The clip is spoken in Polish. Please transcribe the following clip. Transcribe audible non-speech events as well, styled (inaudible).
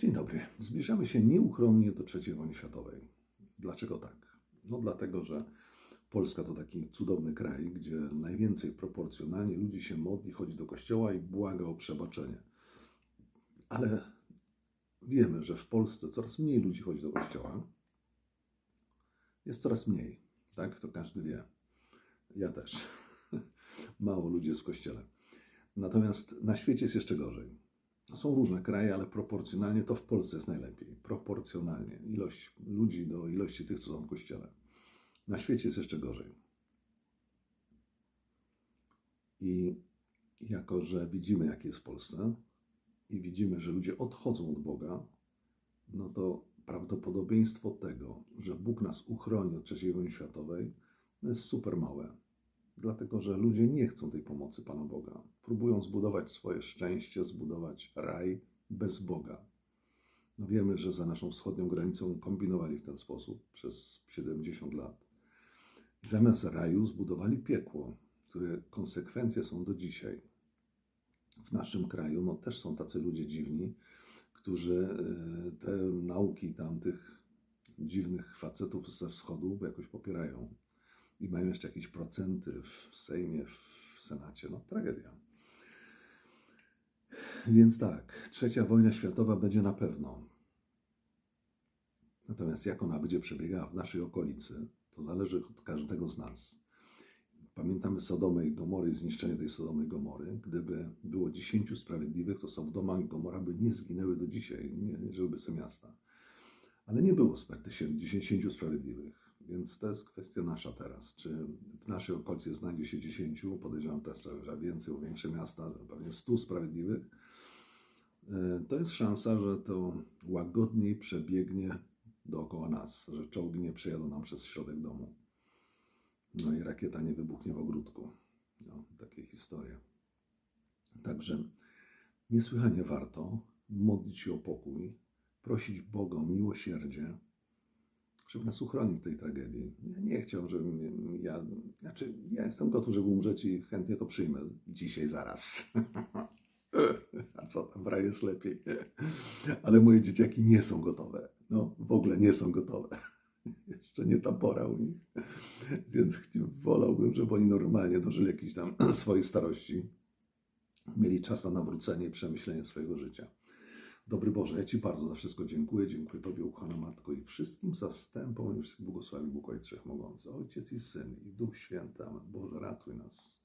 Dzień dobry. Zbliżamy się nieuchronnie do III wojny światowej. Dlaczego tak? No dlatego, że Polska to taki cudowny kraj, gdzie najwięcej proporcjonalnie ludzi się modli, chodzi do kościoła i błaga o przebaczenie. Ale wiemy, że w Polsce coraz mniej ludzi chodzi do kościoła. Jest coraz mniej, tak? To każdy wie. Ja też. (laughs) Mało ludzi jest w kościele. Natomiast na świecie jest jeszcze gorzej. Są różne kraje, ale proporcjonalnie to w Polsce jest najlepiej. Proporcjonalnie. Ilość ludzi do ilości tych, co są w kościele. Na świecie jest jeszcze gorzej. I jako, że widzimy, jak jest w Polsce i widzimy, że ludzie odchodzą od Boga, no to prawdopodobieństwo tego, że Bóg nas uchroni od III wojny światowej, no jest super małe. Dlatego, że ludzie nie chcą tej pomocy Pana Boga. Próbują zbudować swoje szczęście, zbudować raj bez Boga. No wiemy, że za naszą wschodnią granicą kombinowali w ten sposób przez 70 lat. Zamiast raju zbudowali piekło, które konsekwencje są do dzisiaj. W naszym kraju no, też są tacy ludzie dziwni, którzy e, te nauki tamtych dziwnych facetów ze wschodu jakoś popierają i mają jeszcze jakieś procenty w Sejmie, w Senacie. No, tragedia. Więc tak, trzecia wojna światowa będzie na pewno. Natomiast jak ona będzie przebiegała w naszej okolicy, to zależy od każdego z nas. Pamiętamy Sodomę i Gomory, zniszczenie tej Sodomy i Gomory. Gdyby było 10 sprawiedliwych, to Sodoma i Gomora by nie zginęły do dzisiaj, nie, nie żyłyby sobie miasta. Ale nie było spra- tysię- 10 sprawiedliwych. Więc to jest kwestia nasza teraz. Czy w naszej okolicy znajdzie się 10, podejrzewam też, że więcej, bo większe miasta, pewnie 100 sprawiedliwych, e, to jest szansa, że to łagodniej przebiegnie dookoła nas, że czołgi nie przejadą nam przez środek domu. No i rakieta nie wybuchnie w ogródku. No, takie historie. Także niesłychanie warto modlić się o pokój, prosić Boga o miłosierdzie, żeby nas uchronił tej tragedii. Ja nie chciał, żebym ja, znaczy ja jestem gotów, żeby umrzeć i chętnie to przyjmę dzisiaj, zaraz. (laughs) A co tam, raju jest lepiej. Ale moje dzieciaki nie są gotowe. No, w ogóle nie są gotowe. (laughs) Jeszcze nie ta pora u nich. Więc wolałbym, żeby oni normalnie dożyli jakiejś tam (clears throat) swojej starości. Mieli czas na nawrócenie i przemyślenie swojego życia. Dobry Boże, ja Ci bardzo za wszystko dziękuję. Dziękuję Tobie, ukochana Matko, i wszystkim zastępom i wszystkim błogosławi Bóg Ojciec Wszechmogący, Ojciec i Syn i Duch Święty. Amen. Boże, ratuj nas.